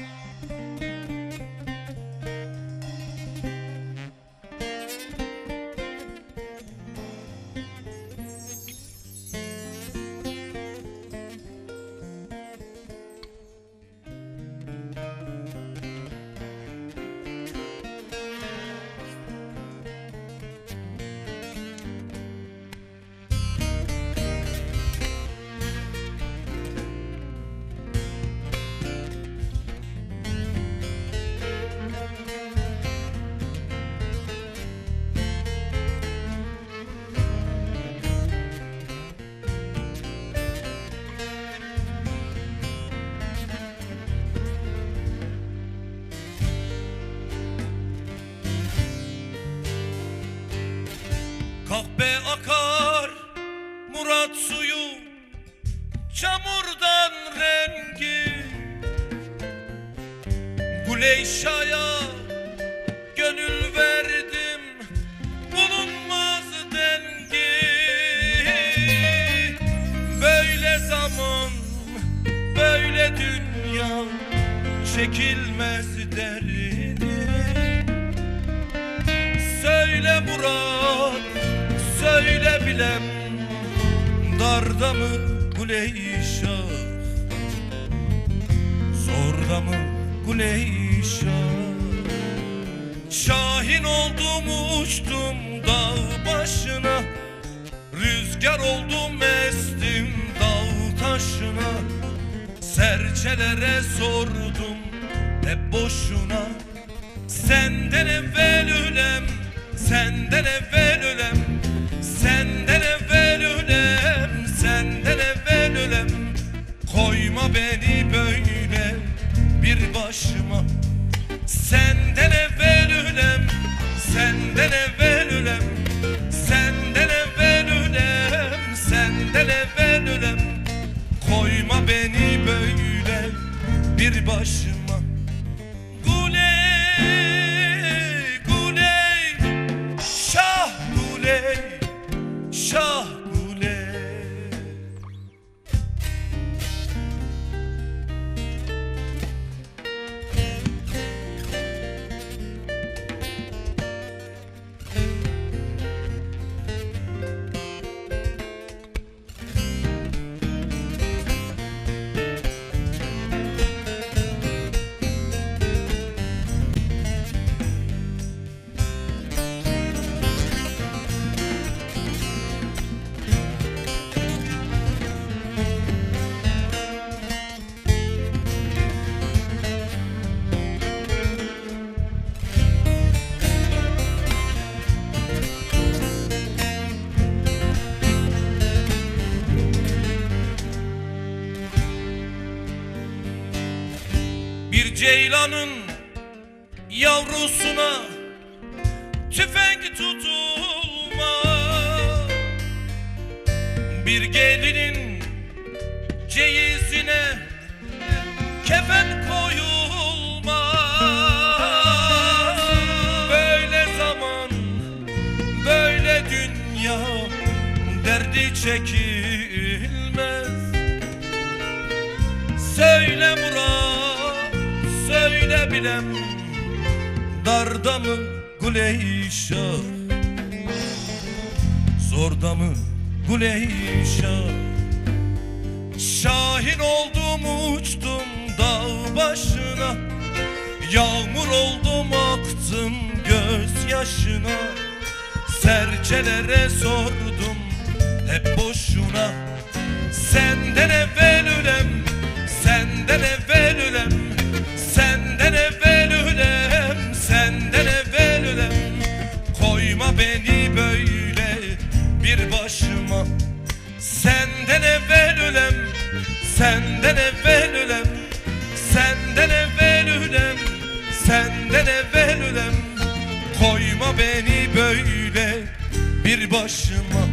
Bye. Kahpe akar Murat suyu Çamurdan rengi. Guleyşa'ya Gönül verdim Bulunmaz dengi. Böyle zaman Böyle dünya Çekilmez derdi. Söyle Murat, bilem Darda mı Guleyşah? Zorda mı Guleyşah? Şahin oldum uçtum dağ başına. Rüzgar oldum estim dağ taşına. Serçelere sordum hep boşuna. Senden beni böyle bir başıma. Senden evvel ölem, senden evvel ölem Senden evvel ölem, senden evvel ölem. Koyma beni böyle bir başıma ceylanın yavrusuna tüfek tutulma. Bir gelinin ceyizine kefen koyulma. Böyle zaman böyle dünya derdi çekilmez. Söyle Murat, söyle bilem. Darda mı Guleyşah Zorda mı Guleyşah Şahin oldum uçtum dağ başına. Yağmur oldum aktım gözyaşına Serçelere sordum hep boşuna. Senden evvel bir başıma. Senden evvel ölem, senden evvel ölem Senden evvel ölem, senden evvel ölem. Koyma beni böyle bir başıma